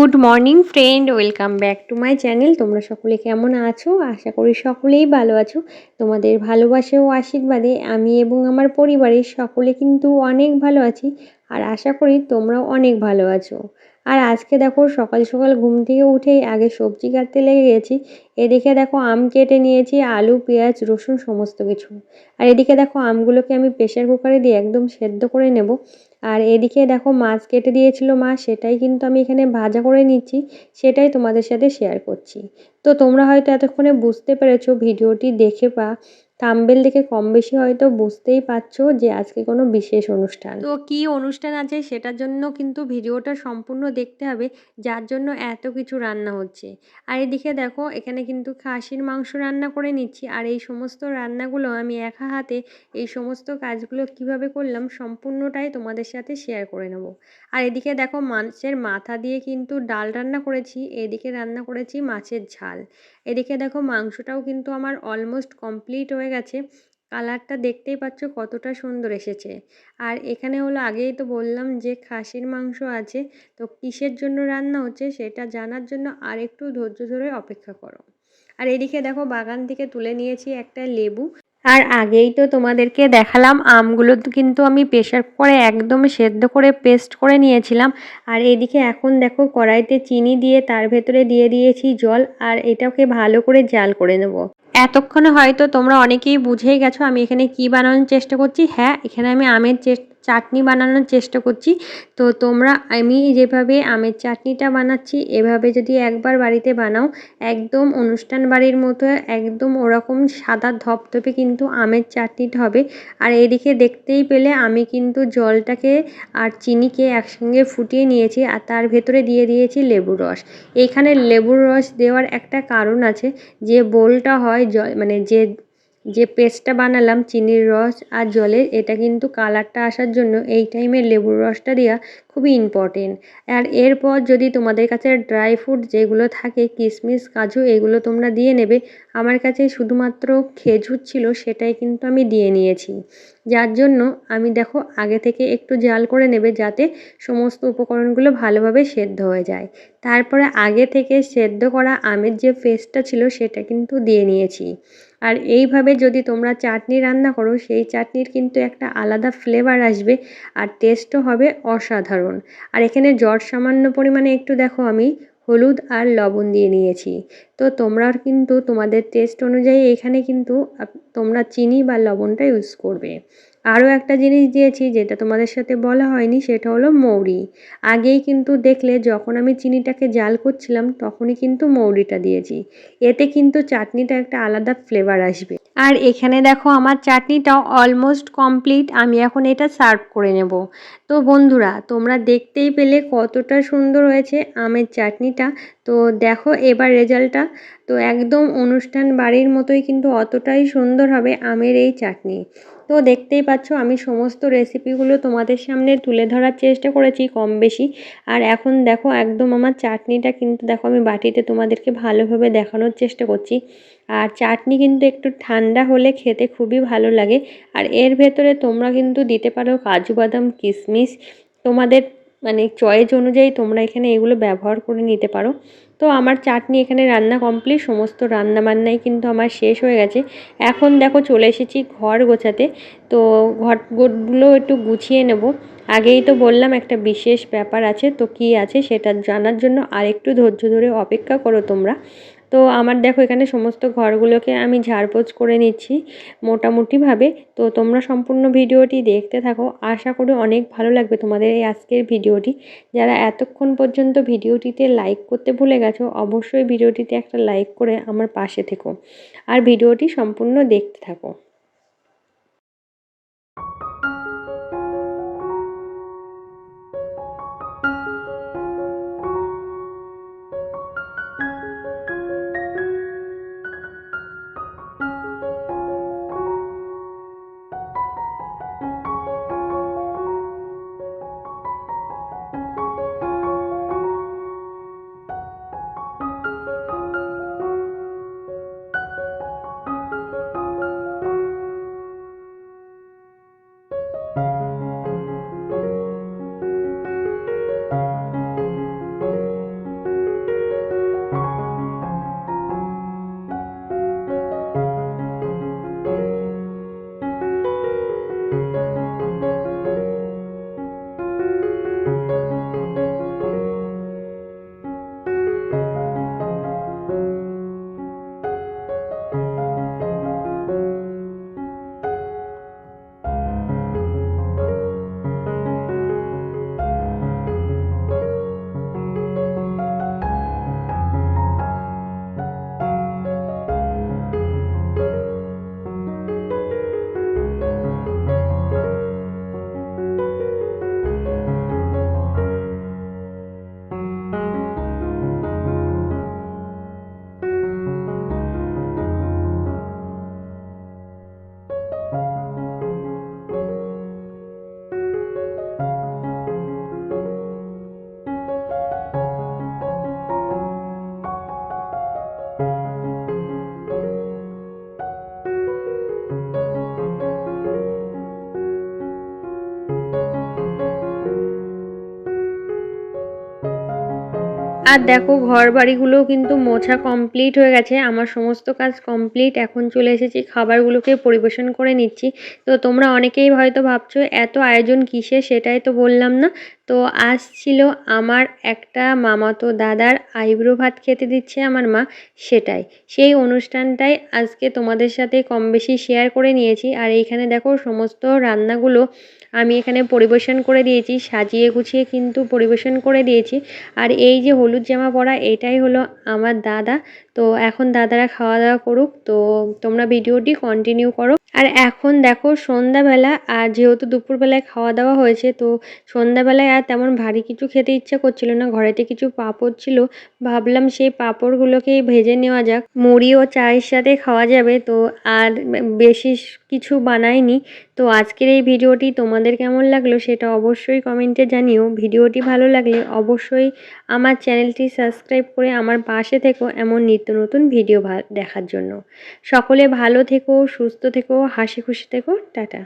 Good morning friend, welcome back to my channel. তোমরা সকলে কেমন আছো? আশা করি সকলেই ভালো আছো। তোমাদের ভালোবাসা ও আশীর্বাদে আমি এবং আমার পরিবারের সকলে কিন্তু অনেক ভালো আছি। আর আশা করি তোমরাও অনেক ভালো আছো। আর আজকে দেখো সকাল সকাল ঘুম থেকে উঠেই আগে সবজি কাটতে লেগে গেছি, এদিকে দেখো আম কেটে নিয়েছি, আলু, পেঁয়াজ, রসুন, সমস্ত কিছু। আর এদিকে দেখো আমগুলোকে আমি প্রেশার কুকারে দিয়ে একদম সেদ্ধ করে নেব। আর এদিকে দেখো মাছ কেটে দিয়েছিল মা, সেটাই কিন্তু আমি এখানে ভাজা করে নিচ্ছি, সেটাই তোমাদের সাথে শেয়ার করছি। তো তোমরা হয়তো এতক্ষণে বুঝতে পেরেছ, ভিডিওটি দেখে বা থাম্বেল দেখে কম বেশি হয়তো বুঝতেই পারছ যে আজকে কোনো বিশেষ অনুষ্ঠান। তো কি অনুষ্ঠান আছে সেটার জন্য কিন্তু ভিডিওটা সম্পূর্ণ দেখতে হবে, যার জন্য এত কিছু রান্না হচ্ছে। আর এদিকে দেখো, এখানে কিন্তু খাসির মাংস রান্না করে নিচ্ছি, আর এই সমস্ত রান্নাগুলো আমি একা হাতে এই সমস্ত কাজগুলো কীভাবে করলাম সম্পূর্ণটাই তোমাদের সাথে শেয়ার করে নেব। আর এদিকে দেখো, মাছের মাথা দিয়ে কিন্তু ডাল রান্না করেছি, এদিকে রান্না করেছি মাছের ঝাল। এদিকে দেখো, মাংসটাও কিন্তু আমার অলমোস্ট কমপ্লিট হয়ে গেছে। কালারটা দেখতেই পাচ্ছ কতটা সুন্দর এসেছে। আর এখানে হলো আগেই তো বললাম যে খাসির মাংস আছে। তো কিসের জন্য রান্না হচ্ছে সেটা জানার জন্য আর একটু ধৈর্য ধরে অপেক্ষা করো। আর এদিকে দেখো বাগান থেকে তুলে নিয়েছি একটা লেবু। আর আগেই তো তোমাদেরকে দেখালাম আমগুলো কিন্তু আমি প্রেশার কুকারে একদম সেদ্ধ করে পেস্ট করে নিয়েছিলাম। আর এদিকে এখন দেখো কড়াইতে চিনি দিয়ে তার ভেতরে দিয়ে দিয়েছি জল। আর এটাকে ভালো করে জাল করে নেব। এতক্ষণে হয়তো তোমরা অনেকেই বুঝেই গেছো আমি এখানে কি বানানোর চেষ্টা করছি। হ্যাঁ এখানে আমি আমের চাটনি বানানোর চেষ্টা করছি। তো তোমরা, আমি যেভাবে আমের চাটনিটা বানাচ্ছি, এভাবে যদি একবার বাড়িতে বানাও, একদম অনুষ্ঠান বাড়ির মতো, একদম ওরকম সাদা ধপধপে কিন্তু আমের চাটনিটা হবে। আর এদিকে দেখতেই পেলে আমি কিন্তু জলটাকে আর চিনিকে একসঙ্গে ফুটিয়ে নিয়েছি আর তার ভেতরে দিয়ে দিয়েছি লেবুর রস। এখানে লেবুর রস দেওয়ার একটা কারণ আছে যে বোলটা হয় জল মানে যে যে পেস্টটা বানালাম, চিনির রস আর জলের, এটা কিন্তু কালারটা আসার জন্য এই টাইমে লেবুর রসটা দেওয়া খুবই ইম্পর্টেন্ট আর এরপর যদি তোমাদের কাছে ড্রাই ফ্রুট যেগুলো থাকে কিশমিশ কাজু, এগুলো তোমরা দিয়ে নেবে, আমার কাছে শুধুমাত্র খেজুর ছিল, সেটাই কিন্তু আমি দিয়ে নিয়েছি। যার জন্য আমি দেখো আগে থেকে একটু জাল করে নেবে, যাতে সমস্ত উপকরণগুলো ভালোভাবে সেদ্ধ হয়ে যায়। তারপরে আগে থেকে সেদ্ধ করা আমের যে পেস্টটা ছিল, সেটা কিন্তু দিয়ে নিয়েছি। আর এইভাবে যদি তোমরা চাটনি রান্না করো, সেই চাটনির কিন্তু একটা আলাদা ফ্লেভার আসবে আর টেস্টও হবে অসাধারণ। আর এখানে জট সামান্য পরিমাণে একটু দেখো আমি হলুদ আর লবণ দিয়ে নিয়েছি। তো তোমরা কিন্তু তোমাদের টেস্ট অনুযায়ী এখানে কিন্তু তোমরা চিনি বা লবণটা ইউজ করবে। আরও একটা জিনিস দিয়েছি যেটা তোমাদের সাথে বলা হয়নি, সেটা হলো মৌরি। আগেই কিন্তু দেখলে যখন আমি চিনিটাকে জাল করছিলাম, তখনই কিন্তু মৌরিটা দিয়েছি। এতে কিন্তু চাটনিটা একটা আলাদা ফ্লেভার আসবে। আর এখানে দেখো আমার চাটনিটা অলমোস্ট কমপ্লিট আমি এখন এটা সার্ভ করে নেব। তো বন্ধুরা, তোমরা দেখতেই পেলে কতটা সুন্দর হয়েছে আমের চাটনিটা। তো দেখো এবার রেজাল্টটা তো একদম অনুষ্ঠান বাড়ির মতোই কিন্তু অতটাই সুন্দর হবে আমের এই চাটনি। তো দেখতেই পাচ্ছ, আমি সমস্ত রেসিপিগুলো তোমাদের সামনে তুলে ধরার চেষ্টা করেছি কম বেশি। আর এখন দেখো, একদম আমার চাটনিটা কিন্তু দেখো, আমি বাটিতে তোমাদেরকে ভালোভাবে দেখানোর চেষ্টা করছি। আর চাটনি কিন্তু একটু ঠান্ডা হলে খেতে খুবই ভালো লাগে। আর এর ভেতরে তোমরা কিন্তু দিতে পারো কাজু বাদাম, কিশমিশ। তোমাদের মানে চয়েস অনুযায়ী তোমরা এখানে এগুলো ব্যবহার করে নিতে পারো। তো আমার চাটনি এখানে রান্না কমপ্লিট সমস্ত রান্না বান্নাই কিন্তু আমার শেষ হয়ে গেছে। এখন দেখো চলে এসেছি ঘর গোছাতে। তো ঘরগুলো একটু গুছিয়ে নেব। আগেই তো বললাম একটা বিশেষ ব্যাপার আছে, তো কি আছে সেটা জানার জন্য আরেকটু ধৈর্য ধরে অপেক্ষা করো তোমরা। তো আমার দেখো এখানে সমস্ত ঘরগুলোকে আমি ঝাড়পোছ করে নিচ্ছি মোটামুটিভাবে। তো তোমরা সম্পূর্ণ ভিডিওটি দেখতে থাকো। আশা করি অনেক ভালো লাগবে তোমাদের এই আজকের ভিডিওটি। যারা এতক্ষণ পর্যন্ত ভিডিওটিতে লাইক করতে ভুলে গেছো, অবশ্যই ভিডিওটিতে একটা লাইক করে আমার পাশে থেকো। আর ভিডিওটি সম্পূর্ণ দেখতে থাকো। আর দেখো ঘর বাড়িগুলোও কিন্তু মোছা কমপ্লিট হয়ে গেছে। আমার সমস্ত কাজ কমপ্লিট এখন চলে এসেছি, খাবারগুলোকে পরিবেশন করে নিচ্ছি। তো তোমরা অনেকেই হয়তো ভাবছ, এত আয়োজন কিসে সেটাই তো বললাম না। তো আজ ছিল আমার একটা মামাতো দাদার আইব্রো ভাত খেতে দিচ্ছে আমার মা সেটাই। সেই অনুষ্ঠানটাই আজকে তোমাদের সাথে কম বেশি শেয়ার করে নিয়েছি। আর এইখানে দেখো সমস্ত রান্নাগুলো আমি এখানে পরিবেশন করে দিয়েছি, সাজিয়ে গুছিয়ে কিন্তু পরিবেশন করে দিয়েছি। আর এই যে হলুদ জামা পরা এটাই হলো আমার দাদা। তো এখন দাদারা খাওয়া দাওয়া করুক, তো তোমরা ভিডিওটি কন্টিনিউ করো। আর এখন দেখো সন্ধ্যাবেলা, আর যেহেতু দুপুরবেলায় খাওয়া দাওয়া হয়েছে, তো সন্ধ্যাবেলায় আর তেমন ভারী কিছু খেতে ইচ্ছা করছিল না, ঘরেতে কিছু পাঁপড় ছিল। ভাবলাম সেই পাঁপড়গুলোকেই ভেজে নেওয়া যাক। মুড়ি ও চায়ের সাথে খাওয়া যাবে, তো আর বেশি কিছু বানাইনি। তো আজকের এই ভিডিওটি তোমাদের কেমন লাগল সেটা অবশ্যই কমেন্টে জানিও। ভিডিওটি ভালো লাগলে অবশ্যই আমার চ্যানেলটি সাবস্ক্রাইব করে আমার পাশে থেকো এমন নিত্য নতুন ভিডিও দেখার জন্য। সকলে ভালো থেকো, সুস্থ থেকো, হাসি খুশি থেকো। টাটা।